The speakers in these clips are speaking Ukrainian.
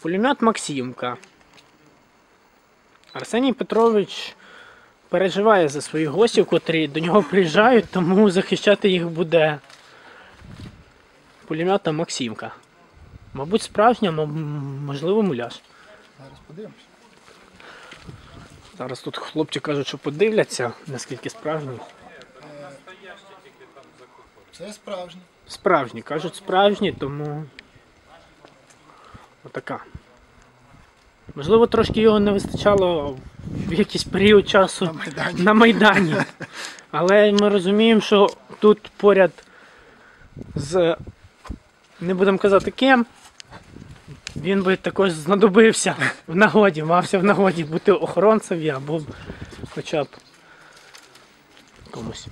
Пулемет Максимка. Арсеній Петрович переживає за своїх гостів, котрі до нього приїжджають, тому захищати їх буде пулемета Максимка. Мабуть, справжня, можливо, муляж. Зараз подивимось. Зараз тут хлопці кажуть, що подивляться, наскільки справжній. Це справжнє. Справжні, кажуть справжні, тому отака. Можливо, трошки його не вистачало в якийсь період часу На Майдані. на Майдані. Але ми розуміємо, що тут поряд з не будемо казати ким, він би також знадобився в нагоді, мався в нагоді бути охоронцем я, або хоча б комусь.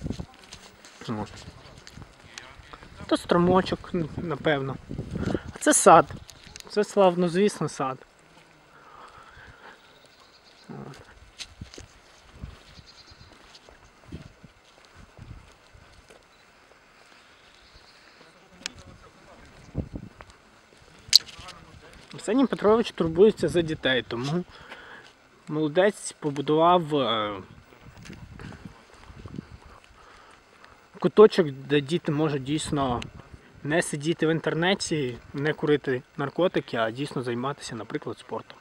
То струмочок, напевно. А це сад. Це славно, звісно, сад. От. Арсеній Петрович турбується за дітей, тому молодець побудував е, куточок, де діти можуть дійсно не сидіти в інтернеті, не курити наркотики, а дійсно займатися, наприклад, спортом.